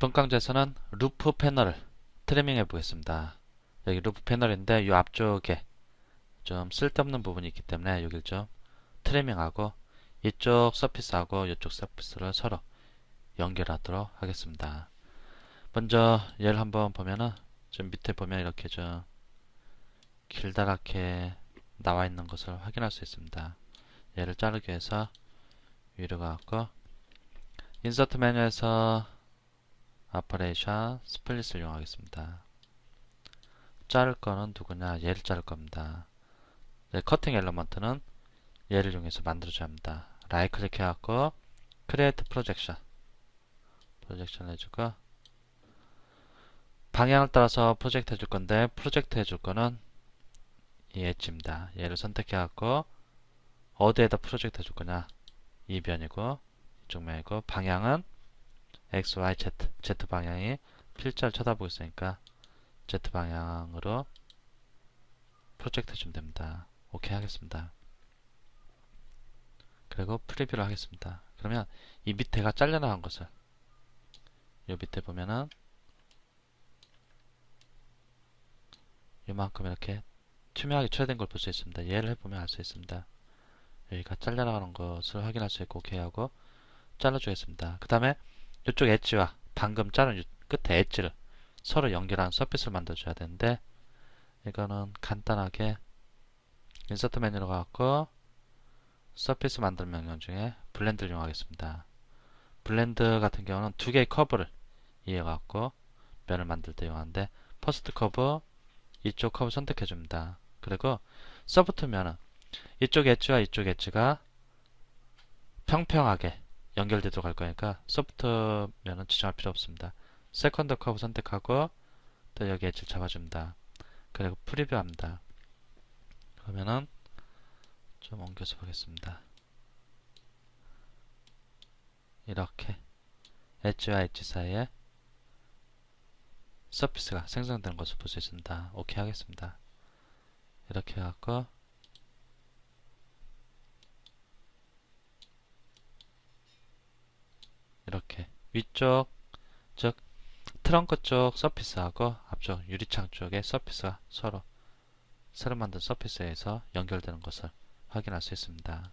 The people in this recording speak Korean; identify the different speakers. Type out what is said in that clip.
Speaker 1: 이번 강좌에서는 루프 패널을 트리밍 해 보겠습니다. 여기 루프 패널인데 이 앞쪽에 좀 쓸데없는 부분이 있기 때문에 여기를 좀 트리밍하고 이쪽 서피스하고 이쪽 서피스를 서로 연결하도록 하겠습니다. 먼저 얘를 한번 보면은 좀 밑에 보면 이렇게 좀 길다랗게 나와 있는 것을 확인할 수 있습니다. 얘를 자르기 위해서 위로 가고 인서트 메뉴에서 아퍼레이션 스플릿을 이용하겠습니다. 자를 거는 누구냐? 얘를 자를 겁니다. 네, 커팅 엘러먼트는 얘를 이용해서 만들어줘야 합니다. 라이트 클릭해갖고 크리에이트 프로젝션 프로젝션 해주고 방향을 따라서 프로젝트 해줄 건데 프로젝트 해줄 거는 이 엣지입니다. 얘를 선택해갖고 어디에다 프로젝트 해줄 거냐? 이 변이고 이쪽 면이고 방향은 x, y, z z 방향이 필자를 쳐다보고 있으니까 z 방향으로 프로젝트 해주면 됩니다. 오케이 하겠습니다. 그리고 프리뷰를 하겠습니다. 그러면 이 밑에가 잘려나간 것을 이 밑에 보면은 이만큼 이렇게 투명하게 처리된 걸 볼 수 있습니다. 얘를 해보면 알 수 있습니다. 여기가 잘려나가는 것을 확인할 수 있고 오케이 하고 잘라주겠습니다. 그 다음에 이쪽 엣지와 방금 자른 끝에 엣지를 서로 연결하는 서피스를 만들어줘야 되는데 이거는 간단하게 인서트 메뉴로 가고 서피스 만들 명령 중에 블렌드를 이용하겠습니다. 블렌드 같은 경우는 두 개의 커브를 이해갖고 면을 만들 때 이용하는데 퍼스트 커브 이쪽 커브 선택해 줍니다. 그리고 서브트 면은 이쪽 엣지와 이쪽 엣지가 평평하게 연결되도록 할 거니까 소프트 면은 지정할 필요 없습니다. 세컨드 커브 선택하고 또 여기 엣지를 잡아줍니다. 그리고 프리뷰 합니다. 그러면은 좀 옮겨서 보겠습니다. 이렇게 엣지와 엣지 사이에 서피스가 생성되는 것을 볼 수 있습니다. 오케이 하겠습니다. 이렇게 해갖고 이렇게 위쪽 즉 트렁크 쪽 서피스하고 앞쪽 유리창 쪽의 서피스가 서로 새로 만든 서피스에서 연결되는 것을 확인할 수 있습니다.